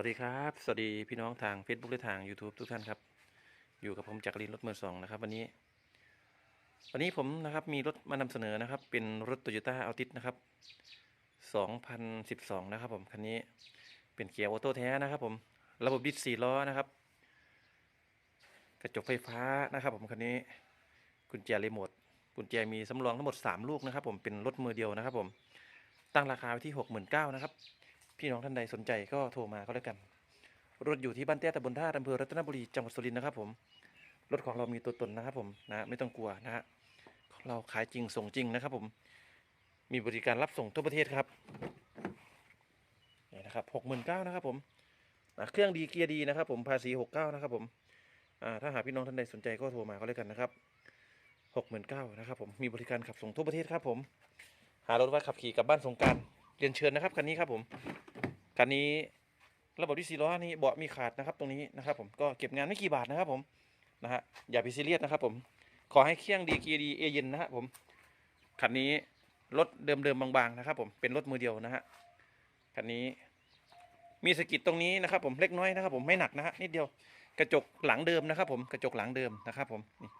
วัสดีครับ สวัสดีพี่น้องทาง Facebook และทาง YouTube ทุกท่านครับ อยู่กับผมจักรินรถมือสองนะครับวันนี้ วันนี้ผมนะครับมีรถมานำเสนอนะครับ เป็นรถ Toyota a l t i s นะครับ 2012 นะครับผมคันนี้เป็นเกียร์ออโต้แท้นะครับ ผมระบบดิสสี่ล้อนะครับ กระจกไฟฟ้านะครับ ผมคันนี้กุญแจรีโมทกุญแจมีสำรองทั้งหมด 3 ลูกนะครับ ผมเป็นรถมือเดียวนะครับ ผมตั้งราคาไว้ที่ 69,000นะครับ พี่น้องท่านใดสนใจก็โทรมาก็แล้วกัน รถอยู่ที่บ้านเตี้ยตำบลท่าอำเภอรัตนบุรีจังหวัดสุรินทร์นะครับผม รถของเรามีตัวตนนะครับผมนะไม่ต้องกลัวนะฮะเราขายจริงส่งจริงนะครับผม มีบริการรับส่งทั่วประเทศครับนี่นะครับหกหมื่นเก้านะครับผมเครื่องดีเกียร์ดีนะครับผมภาษีหกเก้านะครับผมถ้าหากพี่น้องท่านใดสนใจก็โทรมาก็แล้วกันนะครับหกหมื่นเก้านะครับผมมีบริการขับส่งทั่วประเทศครับผม หารถไว้ขับขี่กลับบ้านสงการ เรียนเชิญนะครับคันนี้ครับผมคันนี้ระบบที่สี่ล้อนี่เบาะมีขาดนะครับ ตรงนี้นะครับ ผมก็เก็บงานไม่กี่บาทนะครับ ผมนะฮะอย่าไปซีเรียสนะครับ ผมขอให้เครื่องดีเกียดีเอเย็นนะฮะผมคันนี้รถเดิมๆบางๆนะครับ ผมเป็นรถมือเดียวนะฮะคันนี้มีสกิดตรงนี้นะครับ ผมเล็กน้อยนะครับ ผมไม่หนักนะฮะนิดเดียวกระจกหลังเดิมนะครับ ผมกระจกหลังเดิมนะครับ ผมนี่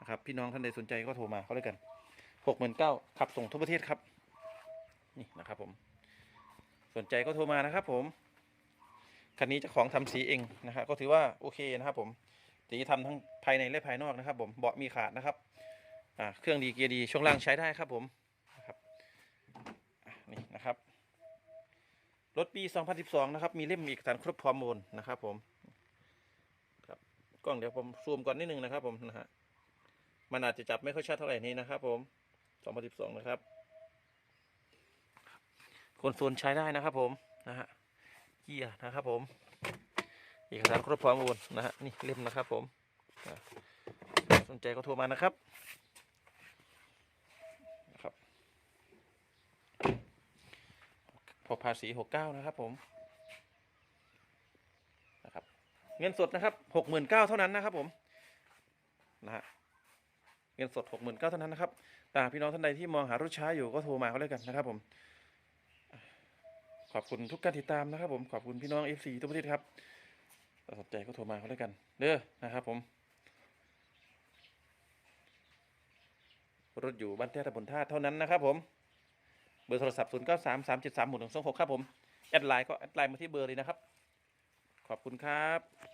นะครับพี่น้องท่านใดสนใจก็โทรมาเขาเลยกันหกหมื่นเก้าขับส่งทั่วประเทศครับ นี่นะครับผม สนใจก็โทรมานะครับผม คันนี้เจ้าของทำสีเองนะครับก็ถือว่าโอเคนะครับ ผมสีทำทั้งภายในและภายนอกนะครับ ผมเบาะมีขาดนะครับอ่าเครื่องดีเกียร์ดีช่วงล่างใช้ได้ครับผมนะครับนี่นะครับรถปี 2012 นะครับ มีเล่มเอกสารครบพร้อมมูลนะครับ ผม ครับ กล้องเดี๋ยวผมซูมก่อนนิดนึงนะครับ ผมนะฮะ มันอาจจะจับไม่ค่อยชัดเท่าไหร่นี้นะครับ ผม 2012 นะครับ คนโซนใช้ได้นะครับผมนะฮะเกียร์นะครับผมเอกสารครบพร้อมบูรณ์นะฮะนี่เล่มนะครับผมสนใจก็โทรมานะครับนะครับ พอภาษีหกเก้านะครับผมนะครับเงินสดนะครับหกหมื่นเก้าเท่านั้นนะครับผมนะฮะเงินสดหกหมื่นเก้าเท่านั้นนะครับแต่พี่น้องท่านใดที่มองหารถช้อยู่ก็โทรมาก็แล้วกันนะครับผม ขอบคุณทุกการติดตามนะครับผมขอบคุณพี่น้อง FC ทุกประเทศครับถ้าสนใจก็โทรมาเขาแล้วกันเด้อนะครับผม รถอยู่บ้านแท้ตะบนท่าเท่านั้นนะครับผม เบอร์โทรศัพท์0 9 3 3 7 3 1 2 6ครับผม แอดไลน์ก็แอดไลน์มาที่เบอร์เลยนะครับ ขอบคุณครับ